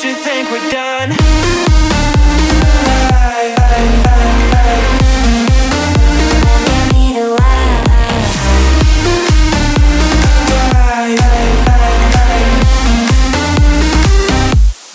Don't you think we're done?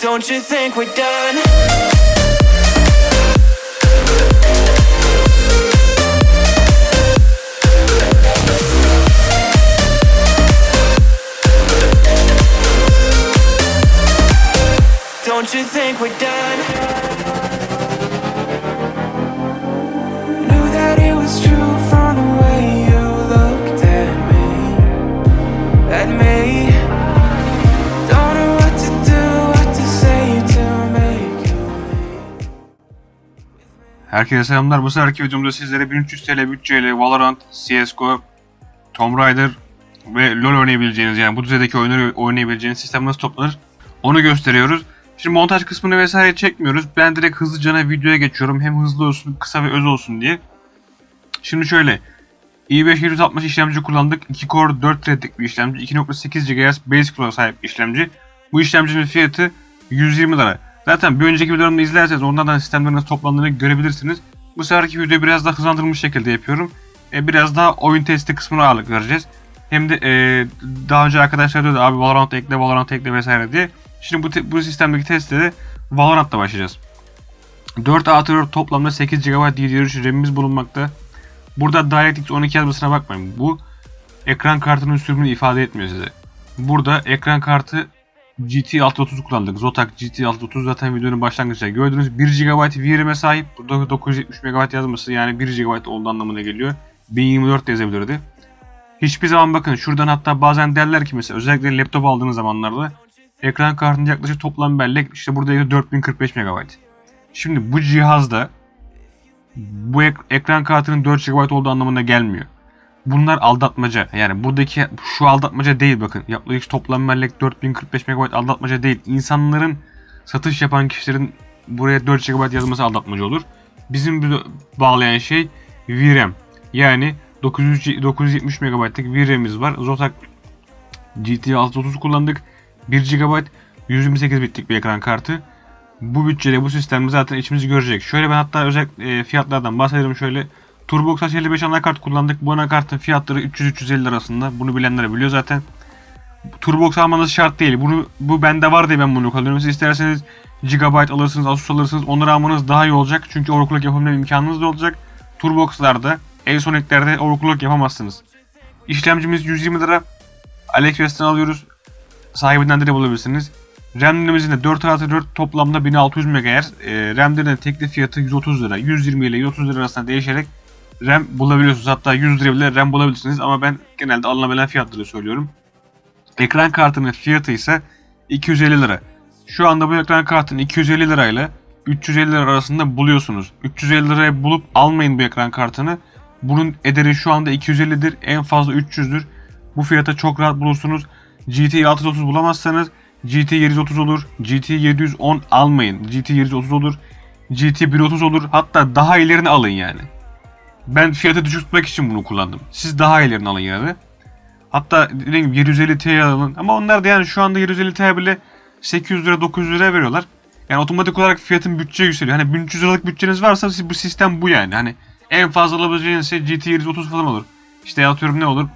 Don't you think we're done? Herkese selamlar. Bu seferki videomda sizlere 1300 TL bütçeyle Valorant, CSGO, Tomb Raider ve LoL oynayabileceğiniz yani bu düzeydeki oyunları oynayabileceğiniz sistem nasıl toplanır onu gösteriyoruz. Şimdi montaj kısmını vesaire çekmiyoruz. Ben direkt hızlıca videoya geçiyorum. Hem hızlı olsun, kısa ve öz olsun diye. Şimdi şöyle. i5 760 işlemci kullandık. 2 core 4 threadlik bir işlemci. 2.8 GHz basic sahip işlemci. Bu işlemcinin fiyatı 120 lira. Zaten bir önceki videolarımı izlerseniz onlardan sistemlerin nasıl toplandığını görebilirsiniz. Bu seferki videoyu biraz daha hızlandırılmış şekilde yapıyorum. E, biraz daha oyun testi kısmına ağırlık vereceğiz. Hem de e, daha önce arkadaşlar diyordu abi Valorant ekle, Valorant ekle vesaire diye. Şimdi bu, bu sistemdeki testlere Valorant'la başlayacağız. 4 artı 4 toplamda 8 GB DDR3 RAM'imiz bulunmakta. Burada DirectX 12 yazmasına bakmayın. Bu ekran kartının sürümünü ifade etmiyor size. Burada ekran kartı GT 630 kullandık. Zotac GT 630 zaten videonun başlangıçta gördüğünüz 1 GB VRAM'e sahip. Burada 970 MB yazması yani 1 GB olduğu anlamına geliyor. 1024 de yazabilirdi. Hiçbir zaman bakın şuradan hatta bazen derler ki mesela özellikle laptop aldığınız zamanlarda ekran kartının yaklaşık toplam bellek işte burada yazıyor 4045 MB. Şimdi bu cihazda bu ek- ekran kartının 4 GB olduğu anlamına gelmiyor. Bunlar aldatmaca. Yani buradaki şu aldatmaca değil bakın. Yaklaşık toplam bellek 4045 MB aldatmaca değil. İnsanların satış yapan kişilerin buraya 4 GB yazması aldatmaca olur. Bizim bağlayan şey VRAM. Yani 900, 970 MB'lık VRAM'imiz var. Zotac GT 630 kullandık. 1 GB 128 bitlik bir ekran kartı. Bu bütçeyle bu sistemde zaten içimizi görecek. Şöyle ben hatta özel e, fiyatlardan bahsedelim şöyle. Turbox H55 anakart kullandık. Bu anakartın fiyatları 300-350 arasında. Bunu bilenler biliyor zaten. Turbox almanız şart değil. Bunu bu bende var diye ben bunu kullanıyorum. Siz isterseniz Gigabyte alırsınız, Asus alırsınız. Onları almanız daha iyi olacak. Çünkü overclock yapabilme imkanınız da olacak. Turbox'larda, Sonic'lerde overclock yapamazsınız. İşlemcimiz 120 lira. AliExpress'ten alıyoruz. Sahibinden de bulabilirsiniz. RAM'lerimizin de 4 artı 4 toplamda 1600 MHz. E, RAM'lerin de tekli fiyatı 130 lira. 120 ile 130 lira arasında değişerek RAM bulabiliyorsunuz. Hatta 100 lira bile RAM bulabilirsiniz ama ben genelde alınabilen fiyatları söylüyorum. Ekran kartının fiyatı ise 250 lira. Şu anda bu ekran kartını 250 lirayla 350 lira arasında buluyorsunuz. 350 liraya bulup almayın bu ekran kartını. Bunun ederi şu anda 250'dir. En fazla 300'dür. Bu fiyata çok rahat bulursunuz. GT 630 bulamazsanız GT 730 olur. GT 710 almayın. GT 730 olur. GT 130 olur. Hatta daha ilerini alın yani. Ben fiyatı düşük tutmak için bunu kullandım. Siz daha ilerini alın yani. Hatta dediğim gibi 750 Ti alın. Ama onlar da yani şu anda 750 Ti bile 800 lira 900 lira veriyorlar. Yani otomatik olarak fiyatın bütçe yükseliyor. Hani 1300 liralık bütçeniz varsa siz bu sistem bu yani. Hani en fazla alabileceğiniz şey GT 730 falan olur. İşte atıyorum ne olur?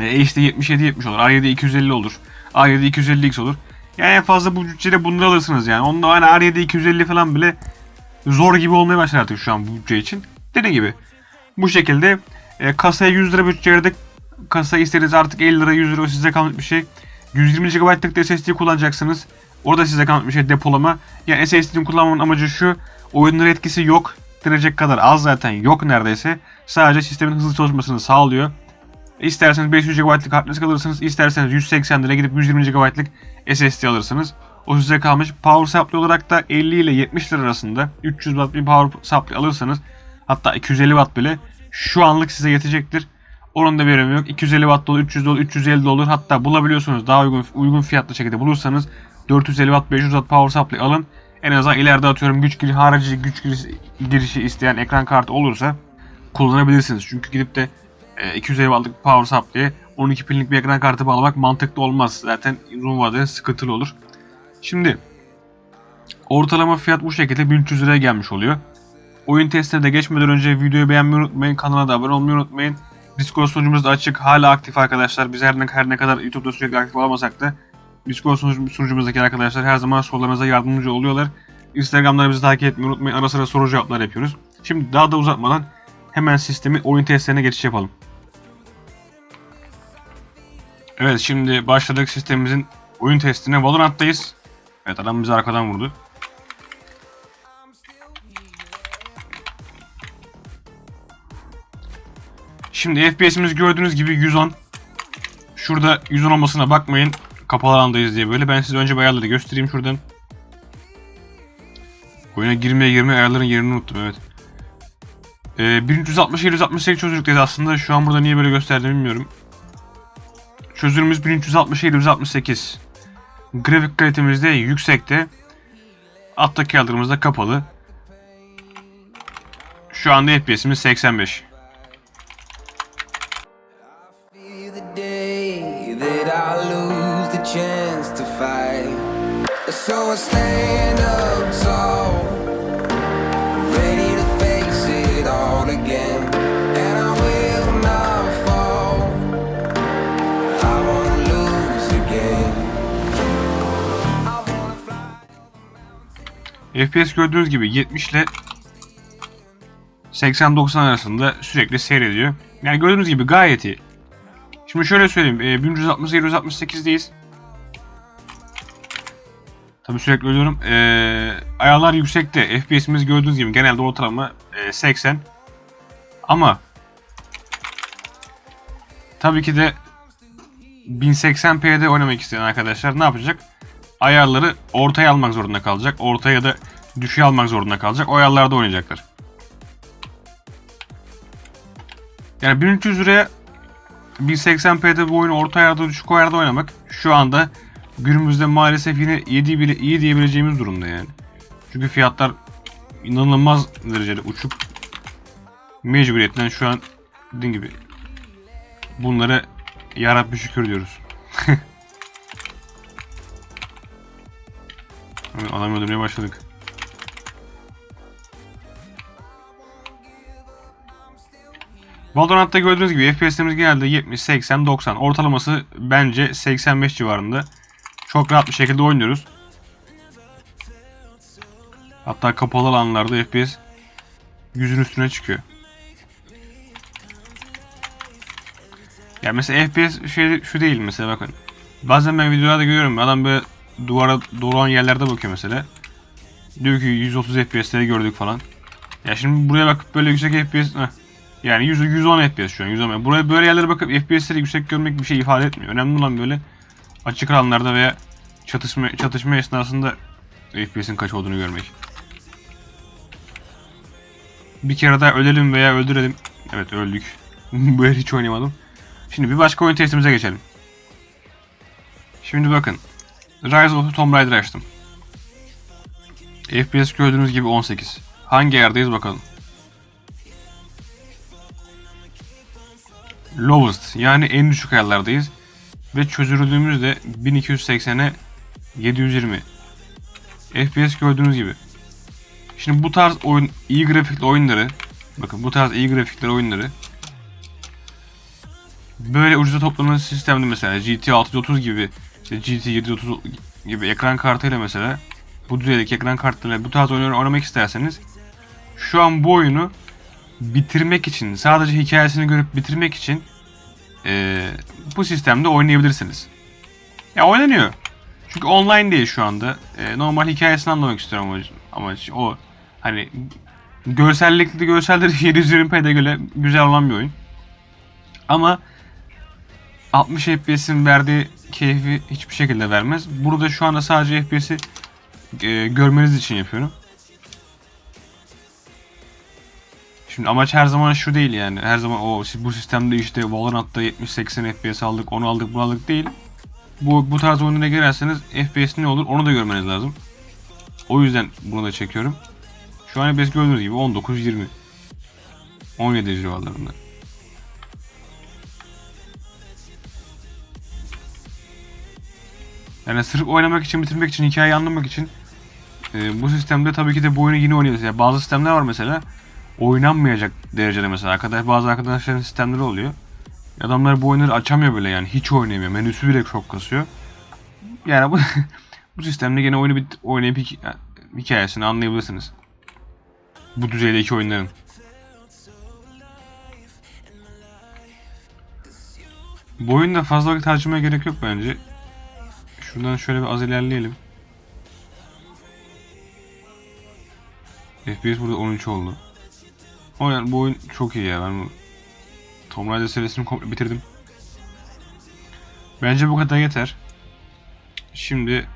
E, HD 77 70 olur. A7 250 olur. A7 250X olur. Yani en fazla bu bütçede bunları alırsınız yani. Onda hani A7 250 falan bile zor gibi olmaya başlar artık şu an bu bütçe için. Dediğim gibi bu şekilde e, kasaya 100 lira bütçe verdik. Kasa istediğiniz artık 50 lira 100 lira size kalmış bir şey. 120 GB'lık SSD kullanacaksınız. Orada size kalmış bir şey depolama. Yani SSD'nin kullanmanın amacı şu. Oyunlara etkisi yok denecek kadar az zaten yok neredeyse. Sadece sistemin hızlı çalışmasını sağlıyor. İsterseniz 500 GB'lık hard disk alırsınız. isterseniz 180 lira gidip 120 GB'lık SSD alırsınız. O size kalmış. Power supply olarak da 50 ile 70 lira arasında 300 watt bir power supply alırsanız hatta 250 watt bile şu anlık size yetecektir. Onun da bir önemi yok. 250 watt da olur, 300 de olur, 350 de olur. Hatta bulabiliyorsunuz daha uygun uygun fiyatlı şekilde bulursanız 450 watt 500 watt power supply alın. En azından ileride atıyorum güç girişi, harici güç girişi, isteyen ekran kartı olursa kullanabilirsiniz. Çünkü gidip de e, 250 wattlık power supply'e 12 pinlik bir ekran kartı bağlamak mantıklı olmaz. Zaten uzun vadede sıkıntılı olur. Şimdi Ortalama fiyat bu şekilde 1300 liraya gelmiş oluyor. Oyun testine de geçmeden önce videoyu beğenmeyi unutmayın, kanala da abone olmayı unutmayın. Discord sunucumuz da açık, hala aktif arkadaşlar. Biz her ne, her ne kadar YouTube'da sürekli aktif olamasak da Discord sunucu- sunucumuzdaki arkadaşlar her zaman sorularınıza yardımcı oluyorlar. Instagram'da bizi takip etmeyi unutmayın. Ara sıra soru cevaplar yapıyoruz. Şimdi daha da uzatmadan hemen sistemi oyun testlerine geçiş yapalım. Evet şimdi başladık sistemimizin oyun testine. Valorant'tayız. Evet adam bizi arkadan vurdu. Şimdi FPS'imiz gördüğünüz gibi 110. Şurada 110 olmasına bakmayın. Kapalı alandayız diye böyle. Ben size önce bir ayarları göstereyim şuradan. Oyuna girmeye girmeye ayarların yerini unuttum evet. Ee, 1360 768 çözünürlükteyiz aslında. Şu an burada niye böyle gösterdim bilmiyorum. Çözünürlüğümüz 1360 768. Grafik kalitemiz de yüksekte. Alttaki ayarlarımız da kapalı. Şu anda FPS'imiz 85. FPS gördüğünüz gibi 70 ile 80-90 arasında sürekli seyrediyor. Yani gördüğünüz gibi gayet iyi. Şimdi şöyle söyleyeyim. E, 1360 768'deyiz. Tabii sürekli ölüyorum. E, ayarlar yüksekte. FPS'imiz gördüğünüz gibi genelde ortalama e, 80. Ama tabii ki de 1080p'de oynamak isteyen arkadaşlar ne yapacak? Ayarları ortaya almak zorunda kalacak. Ortaya ya da düşüğe almak zorunda kalacak. O ayarlarda oynayacaklar. Yani 1300 liraya 1080p'de bu oyunu orta ayarda düşük ayarda oynamak şu anda günümüzde maalesef yine iyi, bile, iyi diyebileceğimiz durumda yani. Çünkü fiyatlar inanılmaz derecede uçuk. Mecburiyetten şu an dediğim gibi bunlara yarabbi şükür diyoruz. Adam öldürmeye başladık. Valorant'ta gördüğünüz gibi FPS'imiz genelde 70, 80, 90. Ortalaması bence 85 civarında. Çok rahat bir şekilde oynuyoruz. Hatta kapalı alanlarda FPS yüzün üstüne çıkıyor. Ya mesela FPS şey şu değil mesela bakın. Bazen ben videolarda görüyorum adam böyle duvara dolan yerlerde bakıyor mesela. Diyor ki 130 FPS'leri gördük falan. Ya şimdi buraya bakıp böyle yüksek FPS heh. yani 100 110 FPS şu an 110. Buraya böyle yerlere bakıp FPS'leri yüksek görmek bir şey ifade etmiyor. Önemli olan böyle açık alanlarda veya çatışma çatışma esnasında FPS'in kaç olduğunu görmek. Bir kere daha ölelim veya öldürelim. Evet öldük. El hiç oynamadım. Şimdi bir başka oyun testimize geçelim. Şimdi bakın. Rise of Tomb Raider açtım. FPS gördüğünüz gibi 18. Hangi yerdeyiz bakalım. Lowest yani en düşük ayarlardayız. Ve çözünürlüğümüz de 1280'e 720. FPS gördüğünüz gibi. Şimdi bu tarz oyun iyi grafikli oyunları bakın bu tarz iyi grafikli oyunları böyle ucuza toplanan sistemde mesela GT 630 gibi işte GT 730 gibi ekran kartıyla mesela bu düzeydeki ekran kartlarıyla bu tarz oyunları oynamak isterseniz şu an bu oyunu bitirmek için sadece hikayesini görüp bitirmek için eee, bu sistemde oynayabilirsiniz. Ya oynanıyor. Çünkü online değil şu anda. Eee, normal hikayesini anlamak istiyorum amaç, amaç o. Hani görsellikli görselleri 720p'de göre güzel olan bir oyun. Ama 60 FPS'in verdiği keyfi hiçbir şekilde vermez. Burada şu anda sadece FPS'i e, görmeniz için yapıyorum. Şimdi amaç her zaman şu değil yani. Her zaman o bu sistemde işte Valorant'ta 70-80 FPS aldık, onu aldık, bunu aldık değil. Bu bu tarz oyunlara girerseniz FPS ne olur onu da görmeniz lazım. O yüzden bunu da çekiyorum. Şu an FPS gördüğünüz gibi 19-20. 17 civarlarında. Yani sırf oynamak için, bitirmek için, hikayeyi anlamak için e, bu sistemde tabii ki de bu oyunu yine oynuyoruz. Yani bazı sistemler var mesela oynanmayacak derecede mesela arkadaş bazı arkadaşların sistemleri oluyor. Adamlar bu oyunları açamıyor bile yani hiç oynayamıyor. Menüsü bile çok kasıyor. Yani bu bu sistemde yine oyunu bit oynayıp hik- hikayesini anlayabilirsiniz. Bu düzeydeki oyunların. Bu oyunda fazla vakit harcamaya gerek yok bence. Şuradan şöyle bir az ilerleyelim. FPS burada 13 oldu. O yani bu oyun çok iyi ya. Ben bu Tomb Raider serisini komple bitirdim. Bence bu kadar yeter. Şimdi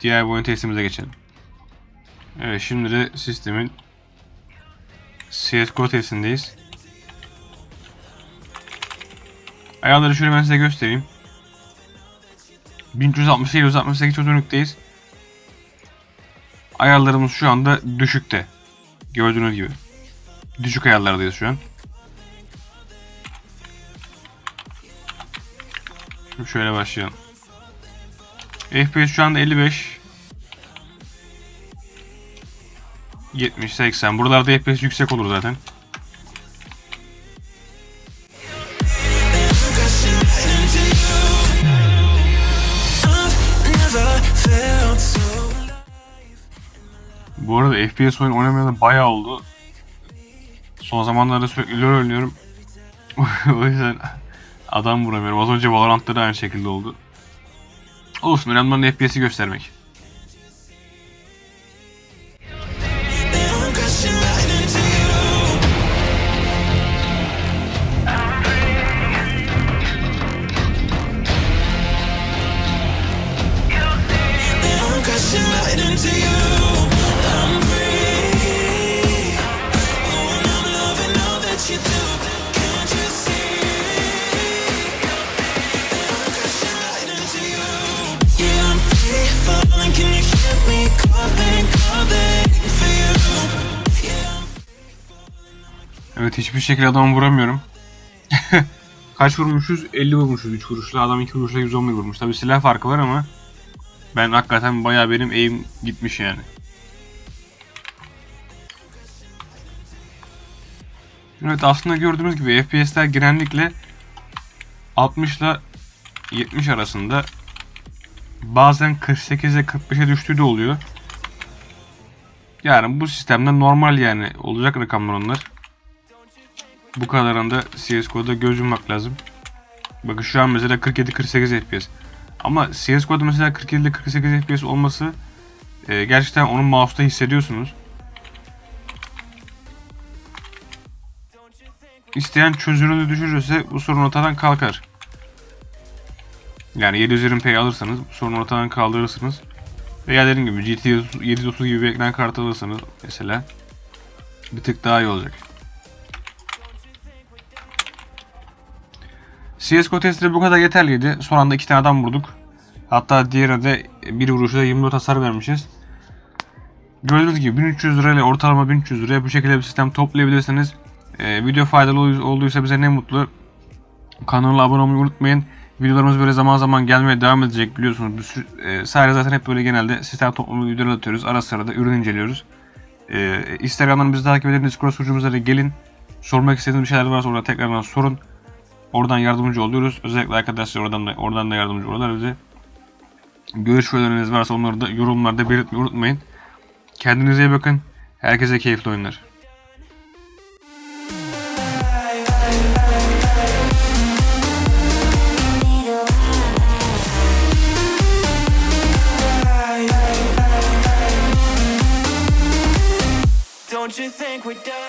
diğer bir oyun testimize geçelim. Evet şimdi de sistemin CSGO testindeyiz. Ayarları şöyle ben size göstereyim. 1360 ile 168 çözünürlükteyiz. Ayarlarımız şu anda düşükte. Gördüğünüz gibi. Düşük ayarlardayız şu an. Şimdi şöyle başlayalım. FPS şu anda 55. 70, 80. Buralarda FPS yüksek olur zaten. Arada FPS oyun oynamayalı bayağı oldu. Son zamanlarda sürekli LoL oynuyorum. o yüzden adam vuramıyorum. Az önce Valorant'ta da aynı şekilde oldu. Olsun önemli olan FPS'i göstermek. Hiçbir şekilde adamı vuramıyorum. Kaç vurmuşuz? 50 vurmuşuz 3 vuruşla. Adam 2 vuruşla 111 vurmuş. Tabi silah farkı var ama ben hakikaten bayağı benim aim gitmiş yani. Evet aslında gördüğünüz gibi FPS'ler genellikle 60 ile 70 arasında bazen 48'e 45'e düştüğü de oluyor. Yani bu sistemde normal yani olacak rakamlar onlar. Bu kadarında CSGO'da göz yummak lazım. Bakın şu an mesela 47-48 FPS. Ama CSGO'da mesela 47-48 FPS olması e, gerçekten onun mouse'da hissediyorsunuz. İsteyen çözünürlüğü düşürürse bu sorun ortadan kalkar. Yani 720p alırsanız bu sorunu ortadan kaldırırsınız. Veya dediğim gibi GT 730 gibi bir ekran kartı alırsanız mesela bir tık daha iyi olacak. CSGO testleri bu kadar yeterliydi. Son anda iki tane adam vurduk. Hatta diğerine de bir vuruşta 24 hasar vermişiz. Gördüğünüz gibi 1300 lirayla ortalama 1300 liraya bu şekilde bir sistem toplayabilirsiniz. Ee, video faydalı ol- olduysa bize ne mutlu. Kanala abone olmayı unutmayın. Videolarımız böyle zaman zaman gelmeye devam edecek biliyorsunuz. Biz, e, sadece zaten hep böyle genelde sistem toplama videoları atıyoruz. Ara sıra da ürün inceliyoruz. E, Instagram'dan bizi takip edin. Discord sunucumuza da gelin. Sormak istediğiniz bir şeyler varsa orada tekrardan sorun. Oradan yardımcı oluyoruz. Özellikle arkadaşlar oradan da oradan da yardımcı oluyorlar bize. Görüş ve önerileriniz varsa onları da yorumlarda belirtmeyi unutmayın. Kendinize iyi bakın. Herkese keyifli oyunlar. Don't you think we done?